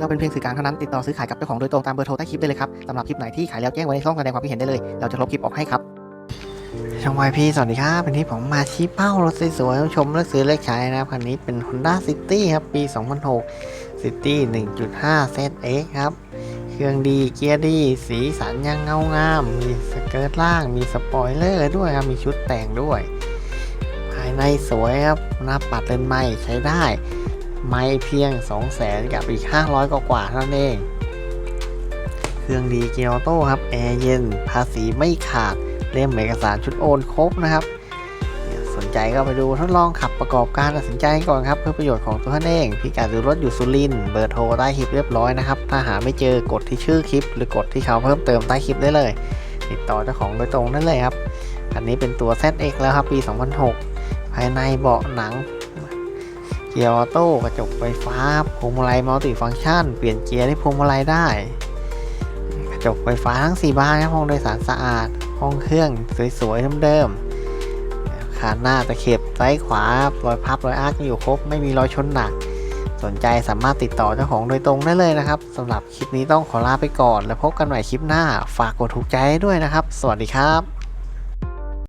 เราเป็นเพียงสื่อกลางเท่านั้นติดต่อซื้อขายกับเจ้าของโดยตรงตามเบอร์โทรใต้คลิปได้เลยครับสำหรับคลิปไหนที่ขายแล้วแจ้งไว้ในช่องแสดงความคิดเห็นได้เลย เราจะลบคลิปออกให้ครับช่องวายพี่สวัสดีครับเป็นที่ผมมาชี้เป้ารถสวยๆชมและซื้อเลขขายนะครับคันนี้เป็น Honda City ครับปี 2006 City 1.5 ZX ครับเครื่องดีเกียร์ดี สีสันยังเงางาม มีสเกิร์ตล่าง มีสปอยเลอร์ด้วยครับ มีชุดแต่งด้วย ภายในสวยครับหน้าปัดเลนใหม่ใช้ได้ ไม่เพียง 2 0 0แสนกับอีก 500 กว่ากว่าเท่านั้นเอง เครื่องดีเกียร์ออโต้ครับ แอร์เย็น ภาษีไม่ขาด เล่มเอกสารชุดโอนครบนะครับ สนใจก็ไปดูทดลองขับประกอบการตัดสินใจก่อนครับ เพื่อประโยชน์ของตัวท่านเอง พิกัดดูรถอยู่สุรินเบอร์โทรใต้คลิปเรียบร้อยนะครับ ถ้าหาไม่เจอกดที่ชื่อคลิป หรือกดที่เขาเพิ่มเติมใต้คลิปได้เลย ติดต่อเจ้าของโดยตรงได้เลยครับ อันนี้เป็นตัว ZX แล้วครับปี 2006 ภายในเบาะหนัง เกียร์ออโต้กระจกไฟฟ้าพวงมาลัยมัลติฟังก์ชัน เปลี่ยนเกียร์ที่พวงมาลัยได้ กระจกไฟฟ้าทั้ง 4 บานครับห้องโดยสารสะอาด ห้องเครื่องสวยๆเดิมๆขาหน้าตะเข็บซ้ายขวารอยพับรอยอาร์คอยู่ครบไม่มีรอยชนหนัก สนใจสามารถติดต่อเจ้าของโดยตรงได้เลยนะครับสำหรับคลิปนี้ต้องขอลาไปก่อน แล้วพบกันใหม่คลิปหน้า ฝากกดถูกใจด้วยนะครับ สวัสดีครับ